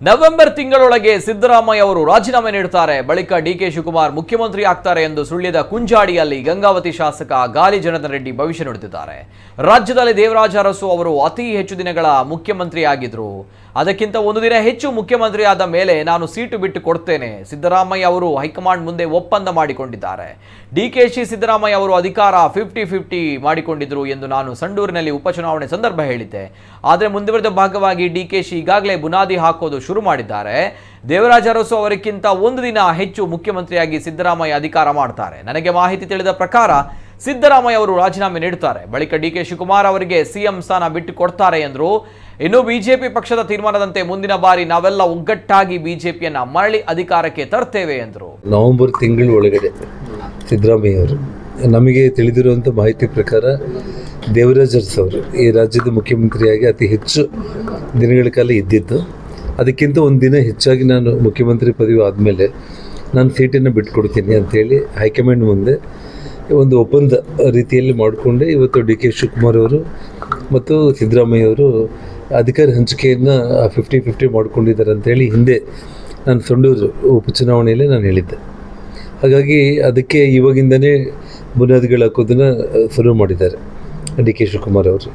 November ತಿಂಗಳೊಳಗೆ ಸಿದ್ದರಾಮಯ್ಯ ಅವರು ರಾಜೀನಾಮೆ ನೀಡುತ್ತಾರೆ. ಬಳಿಕ ಡಿಕೆ ಶಿವಕುಮಾರ್ ಮುಖ್ಯಮಂತ್ರಿ ಆಗ್ತಾರೆ ಎಂದು ಸುಳ್ಯದ ಕುಂಜಾಡಿಯಲ್ಲಿ ಗಂಗಾವತಿ ಶಾಸಕ ಗಾಲಿ ಜನಾರ್ದನ ರೆಡ್ಡಿ ಭವಿಷ್ಯ ನುಡಿದಿದ್ದಾರೆ. ರಾಜ್ಯದಲ್ಲಿ ದೇವರಾಜ ಅರಸು ಅವರು ಅತಿ ಹೆಚ್ಚು ದಿನಗಳ ಮುಖ್ಯಮಂತ್ರಿ ಆಗಿದ್ರು ಅದಕ್ಕಿಂತ ಒಂದು ದಿನ ಹೆಚ್ಚು ಮುಖ್ಯಮಂತ್ರಿ ಆದ ಮೇಲೆ ನಾನು ಸೀಟು ಬಿಟ್ಟು ಕೊಡ್ತೇನೆ, ಸಿದ್ದರಾಮಯ್ಯ ಅವರು ಹೈಕಮಾಂಡ್ ಮುಂದೆ ಒಪ್ಪಂದ ಮಾಡಿಕೊಂಡಿದ್ದಾರೆ. ಡಿಕೆಶಿ ಸಿದ್ದರಾಮಯ್ಯ ಅವರು ಅಧಿಕಾರ ಫಿಫ್ಟಿ ಫಿಫ್ಟಿ ಮಾಡಿಕೊಂಡಿದ್ರು ಎಂದು ನಾನು ಸಂಡೂರಿನಲ್ಲಿ ಉಪಚುನಾವಣೆ ಸಂದರ್ಭ ಹೇಳಿದ್ದೆ. ಆದರೆ ಮುಂದುವರೆದ ಭಾಗವಾಗಿ ಡಿಕೆಶಿ ಈಗಾಗಲೇ ಬುನಾದಿ ಹಾಕೋದು ಶುರು ಮಾಡಿದ್ದಾರೆ. ದೇವರಾಜ ಅರಸು ಅವರಿಗಿಂತ ಒಂದು ದಿನ ಹೆಚ್ಚು ಮುಖ್ಯಮಂತ್ರಿಯಾಗಿ ಸಿದ್ದರಾಮಯ್ಯ ಅಧಿಕಾರ ಮಾಡ್ತಾರೆ. ನನಗೆ ಮಾಹಿತಿ ತಿಳಿದ ಪ್ರಕಾರ ಸಿದ್ದರಾಮಯ್ಯ ಅವರು ರಾಜೀನಾಮೆ ನೀಡುತ್ತಾರೆ. ಬಳಿಕ ಡಿ ಕೆ ಶಿವಕುಮಾರ್ ಅವರಿಗೆ ಸಿಎಂ ಸ್ಥಾನ ಬಿಟ್ಟು ಕೊಡ್ತಾರೆ ಎಂದರು. ಇನ್ನು ಬಿಜೆಪಿ ಪಕ್ಷದ ತೀರ್ಮಾನದಂತೆ ಮುಂದಿನ ಬಾರಿ ನಾವೆಲ್ಲ ಒಗ್ಗಟ್ಟಾಗಿ ಬಿಜೆಪಿಯನ್ನ ಮರಳಿ ಅಧಿಕಾರಕ್ಕೆ ತರ್ತೇವೆ ಎಂದರು. ನವೆಂಬರ್ ತಿಂಗಳ ಒಳಗಡೆ ಸಿದ್ದರಾಮಯ್ಯ ಅವರು, ನಮಗೆ ತಿಳಿದಿರುವಂಥ ಮಾಹಿತಿ ಪ್ರಕಾರ ದೇವರಾಜ್ ಅವರು ಈ ರಾಜ್ಯದ ಮುಖ್ಯಮಂತ್ರಿಯಾಗಿ ಅತಿ ಹೆಚ್ಚು ದಿನಗಳ ಕಾಲ ಇದ್ದಿದ್ದು ಅದಕ್ಕಿಂತ ಒಂದು ದಿನ ಹೆಚ್ಚಾಗಿ ನಾನು ಮುಖ್ಯಮಂತ್ರಿ ಪದವಿ ಆದಮೇಲೆ ನಾನು ಸೀಟನ್ನು ಬಿಟ್ಕೊಡ್ತೀನಿ ಅಂಥೇಳಿ ಹೈಕಮಾಂಡ್ ಮುಂದೆ ಒಂದು ಒಪ್ಪಂದ ರೀತಿಯಲ್ಲಿ ಮಾಡಿಕೊಂಡೆ. ಇವತ್ತು ಡಿ ಕೆ ಶಿವಕುಮಾರ್ ಅವರು ಮತ್ತು ಸಿದ್ದರಾಮಯ್ಯ ಅವರು ಅಧಿಕಾರ ಹಂಚಿಕೆಯನ್ನು ಫಿಫ್ಟಿ ಫಿಫ್ಟಿ ಮಾಡ್ಕೊಂಡಿದ್ದಾರೆ ಅಂತೇಳಿ ಹಿಂದೆ ನಾನು ಸಂಡೂರು ಉಪಚುನಾವಣೆಯಲ್ಲಿ ನಾನು ಹೇಳಿದ್ದೆ. ಹಾಗಾಗಿ ಅದಕ್ಕೆ ಇವಾಗಿಂದನೇ ಬುನಾದಿಗಳು ಹಾಕೋದನ್ನು ಶುರು ಮಾಡಿದ್ದಾರೆ ಡಿ ಕೆ ಶಿವಕುಮಾರ್ ಅವರು.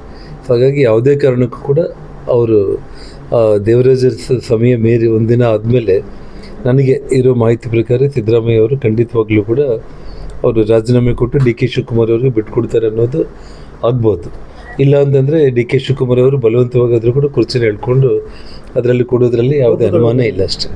ಹಾಗಾಗಿ ಯಾವುದೇ ಕಾರಣಕ್ಕೂ ಕೂಡ ಅವರು ದೇವರಾಜ ಸಮಯ ಮೇರಿ ಒಂದಿನ ಆದಮೇಲೆ ನನಗೆ ಇರೋ ಮಾಹಿತಿ ಪ್ರಕಾರ ಸಿದ್ದರಾಮಯ್ಯ ಅವರು ಖಂಡಿತವಾಗ್ಲೂ ಕೂಡ ಅವರು ರಾಜೀನಾಮೆ ಕೊಟ್ಟು ಡಿ ಕೆ ಶಿವಕುಮಾರ್ ಅವ್ರಿಗೆ ಬಿಟ್ಕೊಡ್ತಾರೆ ಅನ್ನೋದು ಆಗ್ಬೋದು. ಇಲ್ಲ ಅಂತಂದರೆ ಡಿ ಕೆ ಶಿವಕುಮಾರ್ ಅವರು ಬಲವಂತವಾಗಾದರೂ ಕೂಡ ಕುರ್ಚಿನ ಹೇಳ್ಕೊಂಡು ಅದರಲ್ಲಿ ಕೊಡೋದ್ರಲ್ಲಿ ಯಾವುದೇ ಅನುಮಾನ ಇಲ್ಲ ಅಷ್ಟೇ.